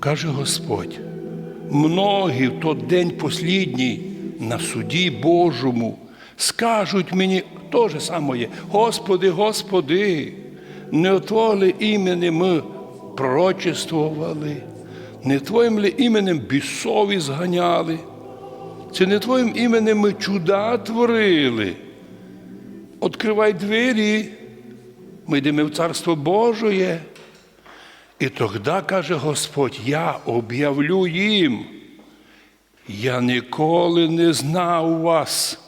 Каже Господь, многі в тот день послідній на суді Божому скажуть мені те же саме, Господи, Господи, не ли імені ми пророчествували, не Твоїм ли іменем бісові зганяли, це не Твоїм іменем ми чуда творили. Откривай двері, ми йдемо в Царство Божоє. І тоді, каже Господь, я об'явлю їм. Я ніколи не знав вас.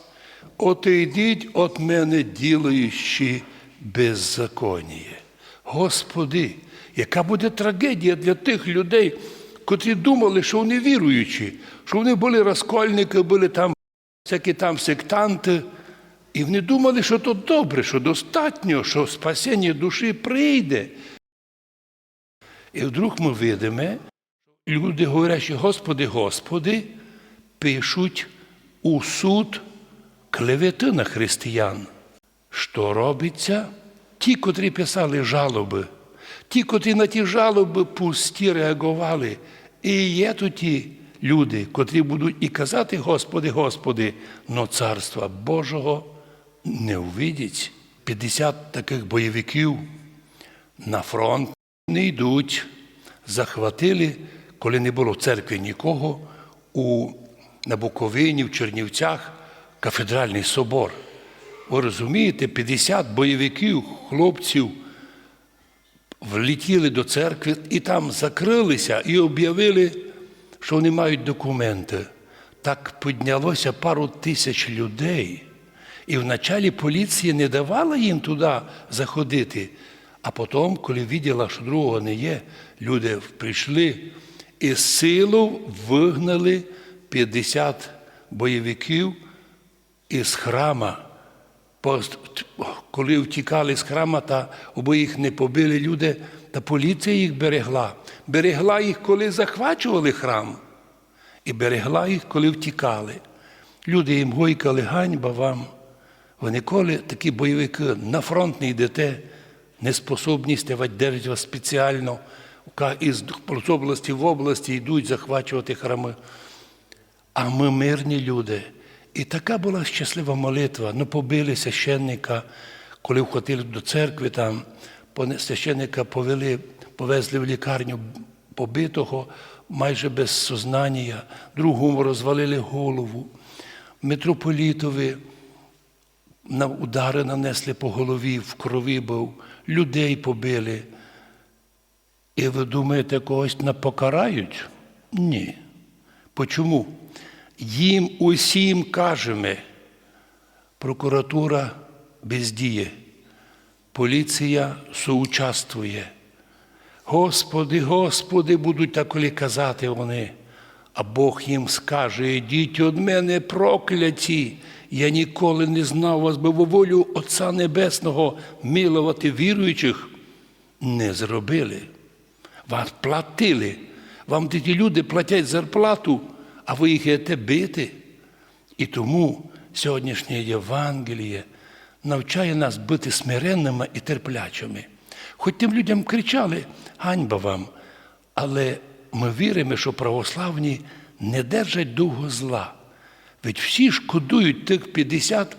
Отойдіть від мене, ділаючи беззаконіє. Господи, яка буде трагедія для тих людей, котрі думали, що вони віруючі, що вони були розкольники, були там всякі там сектанти. І вони думали, що то добре, що достатньо, що спасіння душі прийде. І вдруг ми видимо, люди, говорячи, Господи, Господи, пишуть у суд клевети на християн. Що робиться? Ті, котрі писали жалоби, ті, котрі на ті жалоби пусті реагували. І є тут ті люди, котрі будуть і казати, Господи, Господи, но царства Божого не увидять. 50 таких бойовиків на фронт не йдуть. Захватили, коли не було в церкві нікого, у, на Буковині, в Чернівцях, кафедральний собор. Ви розумієте, 50 бойовиків, хлопців влетіли до церкви і там закрилися і об'явили, що вони мають документи. Так піднялося пару тисяч людей. І вначалі поліція не давала їм туди заходити. А потім, коли виділа, що другого не є, люди прийшли і силу вигнали 50 бойовиків із храма. Коли втікали з храма, та обоїх не побили люди, та поліція їх берегла. Берегла їх, коли захвачували храм, і берегла їх, коли втікали. Люди їм гойкали, ганьба вам. Ви ніколи такі бойовики на фронт не йдете, неспособність вас держать спеціально, із області в області йдуть захвачувати храми. А ми мирні люди. І така була щаслива молитва. Ну, побили священника, коли входили до церкви, там священника повели, повезли в лікарню побитого, майже без сознання, другому розвалили голову. Митрополітові на удари нанесли по голові, в крові був, людей побили. І ви думаєте, когось напокарають? Ні. Почому? Їм усім кажемо, прокуратура бездіє, поліція соучаствує. Господи, Господи, будуть так казати вони. А Бог їм скаже: ідіть від мене прокляті. Я ніколи не знав вас, бо волю Отця Небесного милувати віруючих не зробили. Вас платили. Вам ті люди платять зарплату, а ви їх єте бити. І тому сьогоднішнє Євангеліє навчає нас бути смиренними і терплячими. Хоч тим людям кричали ганьба вам, але ми віримо, що православні не держать довго зла. Ведь всі шкодують тих 50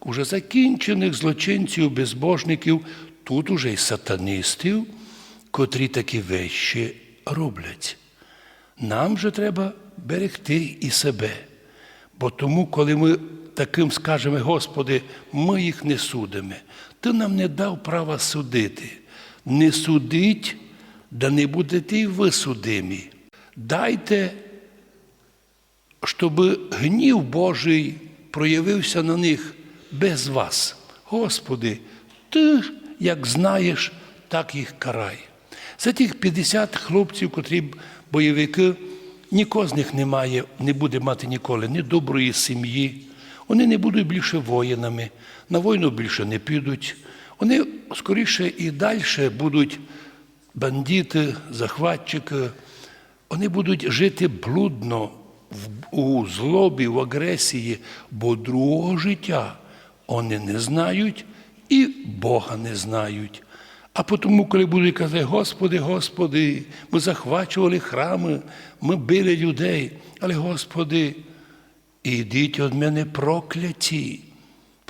уже закінчених злочинців, безбожників, тут уже й сатанистів, котрі такі вещі роблять. Нам же треба берегти і себе. Бо тому, коли ми таким скажемо, Господи, ми їх не судимо, Ти нам не дав права судити. Не судіть, да не будете й ви судимі. Дайте, щоб гнів Божий проявився на них без вас. Господи, ти як знаєш, так їх карай. За тих 50 хлопців, котрі бойовики, нікого з них немає, не буде мати ніколи ні доброї сім'ї. Вони не будуть більше воїнами, на війну більше не підуть. Вони скоріше і далі будуть бандити, захватчики. Вони будуть жити блудно, у злобі, в агресії, бо другого життя вони не знають і Бога не знають. А тому, коли будуть казати, Господи, Господи, ми захвачували храми, ми били людей, але Господи, ідіть від мене прокляті,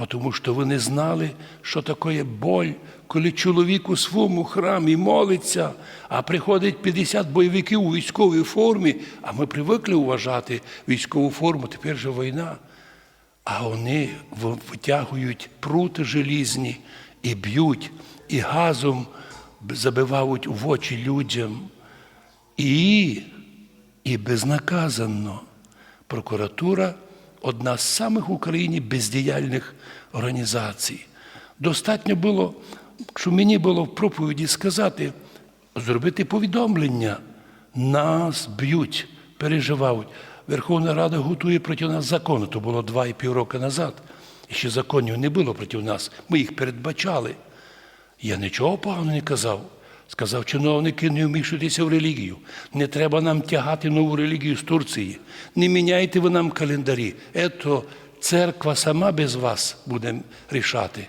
тому що ви не знали, що таке боль, коли чоловік у своєму храмі молиться, а приходить 50 бойовиків у військовій формі, а ми привикли вважати військову форму, тепер же війна. А вони витягують прути желізні і б'ють, і газом забивають в очі людям. І, і безнаказанно прокуратура одна з самих в Україні бездіяльних організацій. Достатньо було, що мені було в проповіді сказати, зробити повідомлення. Нас б'ють, переживають. Верховна Рада готує проти нас закони. То було два і пів роки назад. І ще законів не було проти нас. Ми їх передбачали. Я нічого поганого не казав. Сказав, чиновники, не вмішуйтеся в релігію. Не треба нам тягати нову релігію з Турції. Не міняйте ви нам календарі. Ето церква сама без вас буде рішати.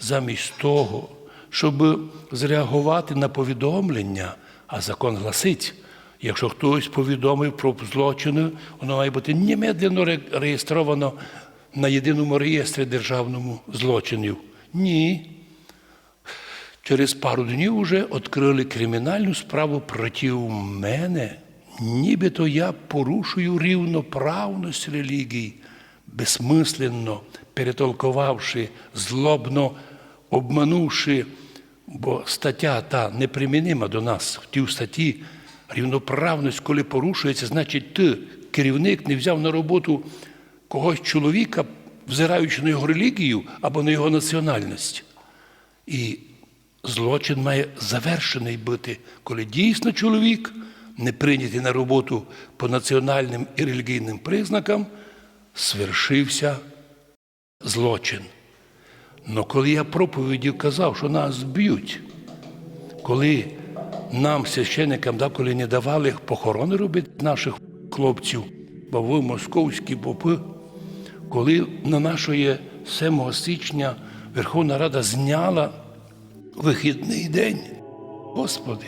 Замість того, щоб зреагувати на повідомлення, а закон гласить, якщо хтось повідомив про злочини, воно має бути немедленно ре- реєстровано на єдиному реєстрі державному злочинів. Ні. Через пару днів вже відкрили кримінальну справу проти мене, нібито я порушую рівноправність релігій, безсмисленно перетолкувавши, злобно обманувши, бо стаття та непримінима до нас в тій статті рівноправність, коли порушується, значить ти, керівник, не взяв на роботу когось чоловіка, взираючи на його релігію або на його національність. І злочин має завершений бути, коли дійсно чоловік, не прийнятий на роботу по національним і релігійним признакам, свершився злочин. Но коли я проповіді казав, що нас б'ють, коли нам, священникам, да, коли не давали похорони робити наших хлопців, бо ви московські попи, коли на нашої 7 січня Верховна Рада зняла вихідний день. Господи,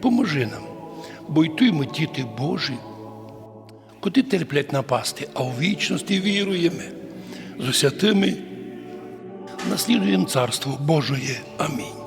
поможи нам, бо й ти тіти Божі, куди терплять напасти, а у вічності віруємо. З усятими наслідуємо Царство Божоє. Амінь.